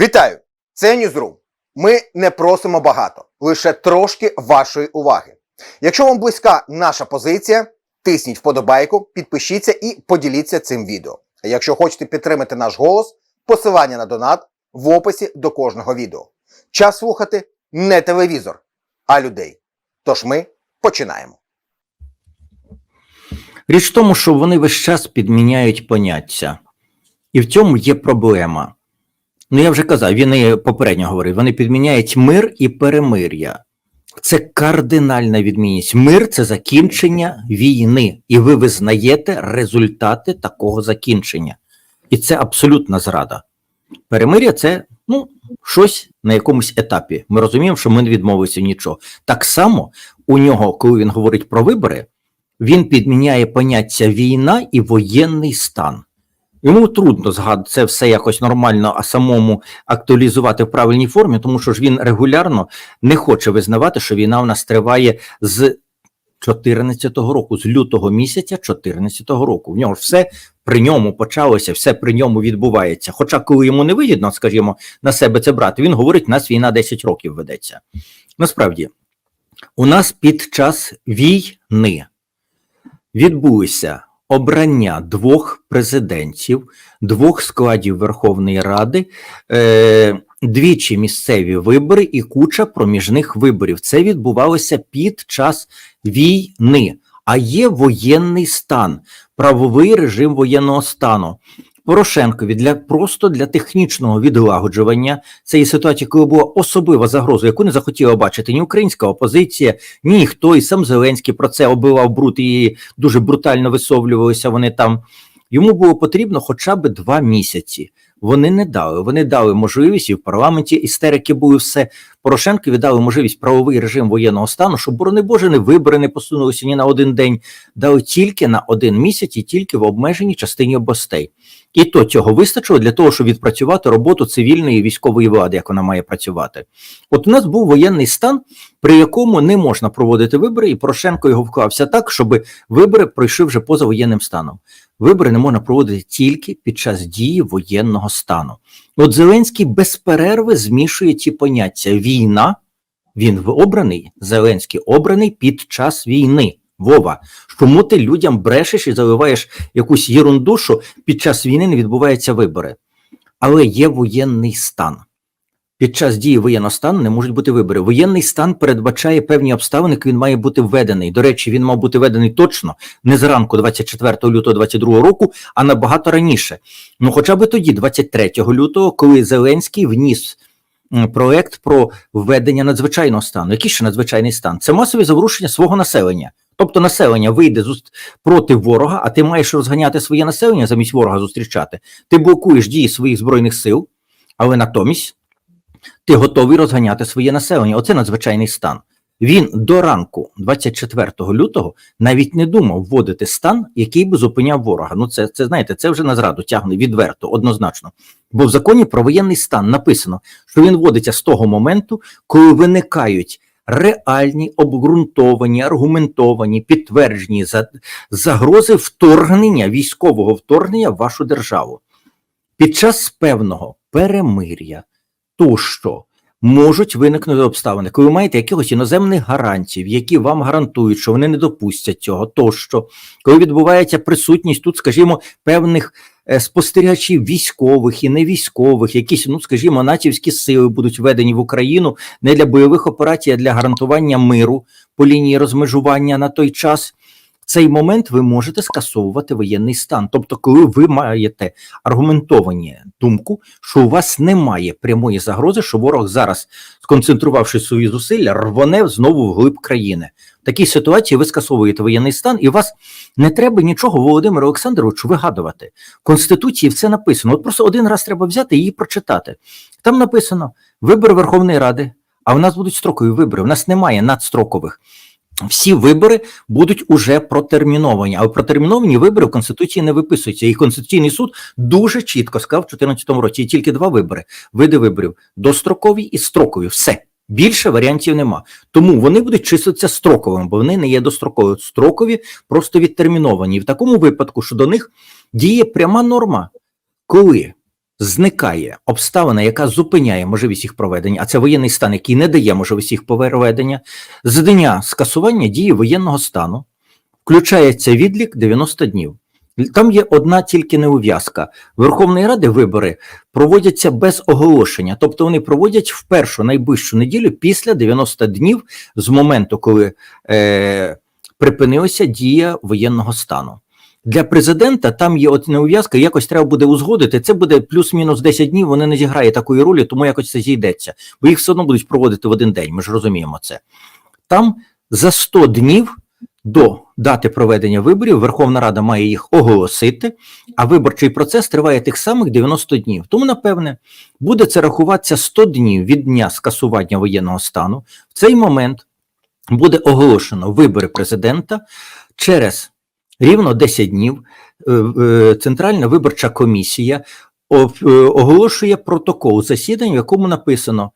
Вітаю! Це Ньюзрум. Ми не просимо багато, лише трошки вашої уваги. Якщо вам близька наша позиція, тисніть вподобайку, підпишіться і поділіться цим відео. А якщо хочете підтримати наш голос, посилання на донат в описі до кожного відео. Час слухати не телевізор, а людей. Тож ми починаємо. Річ в тому, що вони весь час підміняють поняття. І в цьому є проблема. Ну, я вже казав, він і попередньо говорив, вони підміняють мир і перемир'я. Це кардинальна відмінність. Мир це закінчення війни, і ви визнаєте результати такого закінчення. І це абсолютна зрада. Перемир'я це ну, щось на якомусь етапі. Ми розуміємо, що ми не відмовилися нічого. Так само у нього, коли він говорить про вибори, він підміняє поняття війна і воєнний стан. Йому трудно згадати це все якось нормально, а самому актуалізувати в правильній формі, тому що ж він регулярно не хоче визнавати, що війна в нас триває з 14-го року, з лютого місяця 14-го року. В нього ж все при ньому почалося, все при ньому відбувається. Хоча, коли йому не вигідно, скажімо, на себе це брати, він говорить, нас війна 10 років ведеться. Насправді, у нас під час війни відбулися обрання двох президентів, двох складів Верховної Ради, е, двічі місцеві вибори і куча проміжних виборів. Це відбувалося під час війни. А є воєнний стан, правовий режим воєнного стану. Порошенкові для просто для технічного відлагоджування цієї ситуації, коли була особлива загроза, яку не захотіла бачити ні українська опозиція, ні ніхто, і сам Зеленський про це оббивав бруд і дуже брутально висловлювалися вони там. Йому було потрібно хоча б два місяці. Вони не дали. Вони дали можливість і в парламенті істерики були все. Порошенкові дали можливість правовий режим воєнного стану, щоб, борони Боже, не вибори не посунулися ні на один день. Дали тільки на один місяць і тільки в обмеженій частині областей. І то цього вистачило для того, щоб відпрацювати роботу цивільної військової влади, як вона має працювати. От у нас був воєнний стан, при якому не можна проводити вибори, і Порошенко його вклався так, щоб вибори пройшли вже поза воєнним станом. Вибори не можна проводити тільки під час дії воєнного стану. От Зеленський без перерви змішує ці поняття: війна, він обраний, Зеленський обраний під час війни. Вова, чому ти людям брешеш і заливаєш якусь єрунду, що під час війни не відбуваються вибори? Але є воєнний стан. Під час дії воєнного стану не можуть бути вибори. Воєнний стан передбачає певні обставини, він має бути введений. До речі, він мав бути введений точно не зранку 24 лютого 22 року, а набагато раніше. Ну, хоча б тоді, 23 лютого, коли Зеленський вніс проект про введення надзвичайного стану. Який ще надзвичайний стан? Це масові заворушення свого населення. Тобто населення вийде проти ворога, а ти маєш розганяти своє населення замість ворога зустрічати. Ти блокуєш дії своїх збройних сил, але натомість ти готовий розганяти своє населення. Оце надзвичайний стан. Він до ранку, 24 лютого, навіть не думав вводити стан, який би зупиняв ворога. Ну, це, це знаєте, це вже на зраду тягне відверто, однозначно. Бо в законі про воєнний стан написано, що він вводиться з того моменту, коли виникають реальні, обґрунтовані, аргументовані, підтверджені загрози вторгнення, військового вторгнення в вашу державу. Під час певного перемир'я тощо можуть виникнути обставини, коли ви маєте якихось іноземних гарантів, які вам гарантують, що вони не допустять цього, тощо, коли відбувається присутність тут, скажімо, певних е, спостерігачів військових і невійськових, якісь, ну скажімо, натівські сили будуть введені в Україну не для бойових операцій, а для гарантування миру по лінії розмежування на той час. В цей момент ви можете скасовувати воєнний стан. Тобто, коли ви маєте аргументовані думку, що у вас немає прямої загрози, що ворог зараз, сконцентрувавши свої зусилля, рвоне знову вглиб країни. В такій ситуації ви скасовуєте воєнний стан, і вас не треба нічого, Володимиру Олександровичу, вигадувати. В Конституції все написано. От просто один раз треба взяти і прочитати. Там написано: вибори Верховної Ради, а в нас будуть строкові вибори. У нас немає надстрокових. Всі вибори будуть уже протерміновані, а протерміновані вибори в Конституції не виписуються. І Конституційний суд дуже чітко сказав в 2014 році є тільки два вибори: види виборів дострокові і строкові. Все. Більше варіантів нема. Тому вони будуть числитися строковими, бо вони не є дострокові. Строкові просто відтерміновані. І в такому випадку, що до них діє пряма норма, коли зникає обставина, яка зупиняє можливість їх проведення, а це воєнний стан, який не дає можливість їх проведення, з дня скасування дії воєнного стану включається відлік 90 днів. Там є одна тільки неув'язка. Верховної Ради вибори проводяться без оголошення, тобто вони проводять в першу найближчу неділю після 90 днів з моменту, коли е, припинилася дія воєнного стану. Для президента там є от неув'язка, якось треба буде узгодити. Це буде плюс-мінус 10 днів. Вони не зіграє такої ролі, тому якось це зійдеться. Бо їх все одно будуть проводити в один день. Ми ж розуміємо це. Там за 100 днів до дати проведення виборів Верховна Рада має їх оголосити, а виборчий процес триває тих самих 90 днів. Тому, напевне, буде це рахуватися 100 днів від дня скасування воєнного стану. В цей момент буде оголошено вибори президента через рівно 10 днів. е, е, Центральна виборча комісія е, оголошує протокол засідань, в якому написано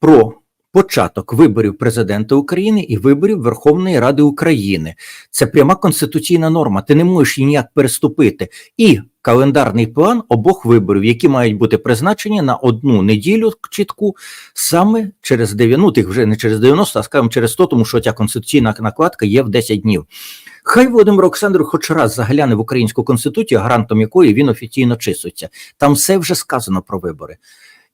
про початок виборів президента України і виборів Верховної Ради України. Це пряма конституційна норма. Ти не можеш її ніяк переступити. І календарний план обох виборів, які мають бути призначені на одну неділю чітку, саме через 90, ну, вже не через 90, а скажімо через 100, тому що ця конституційна накладка є в 10 днів. Хай Володимир Олександрович хоч раз загляне в українську конституцію, гарантом якої він офіційно числиться. Там все вже сказано про вибори.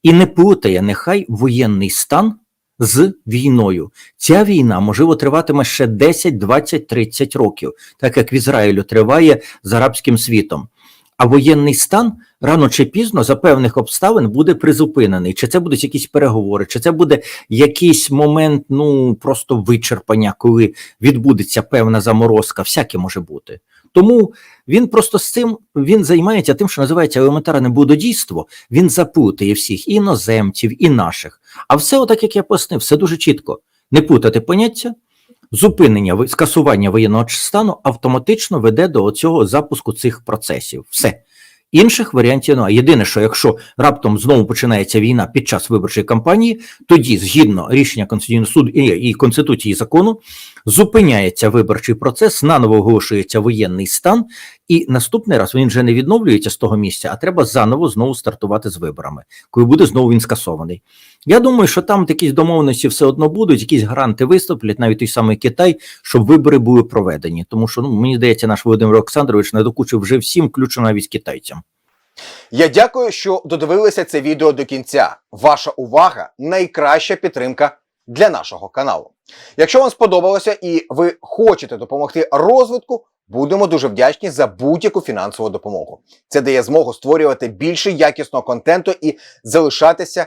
І не плутає нехай воєнний стан з війною. Ця війна можливо триватиме ще 10, 20, 30 років, так як в Ізраїлю триває з арабським світом. А воєнний стан рано чи пізно за певних обставин буде призупинений. Чи це будуть якісь переговори, чи це буде якийсь момент, ну просто вичерпання, коли відбудеться певна заморозка, всяке може бути. Тому він просто з цим він займається тим, що називається елементарне будодійство. Він запутає всіх іноземців, і наших. А все, отак як я пояснив, все дуже чітко. Не путати поняття. Зупинення скасування воєнного стану автоматично веде до цього запуску цих процесів. Все. Інших варіантів немає. Єдине, що якщо раптом знову починається війна під час виборчої кампанії, тоді, згідно рішення Конституційного суду і, Конституції і закону, зупиняється виборчий процес, наново оголошується воєнний стан, і наступний раз він вже не відновлюється з того місця, а треба заново знову стартувати з виборами, коли буде знову він скасований. Я думаю, що там якісь домовленості все одно будуть, якісь гаранти виступлять, навіть той самий Китай, щоб вибори були проведені. Тому що ну мені здається, наш Володимир Олександрович надокучив вже всім, включно навіть китайцям. Я дякую, що додивилися це відео до кінця. Ваша увага найкраща підтримка для нашого каналу. Якщо вам сподобалося і ви хочете допомогти розвитку, будемо дуже вдячні за будь-яку фінансову допомогу. Це дає змогу створювати більше якісного контенту і залишатися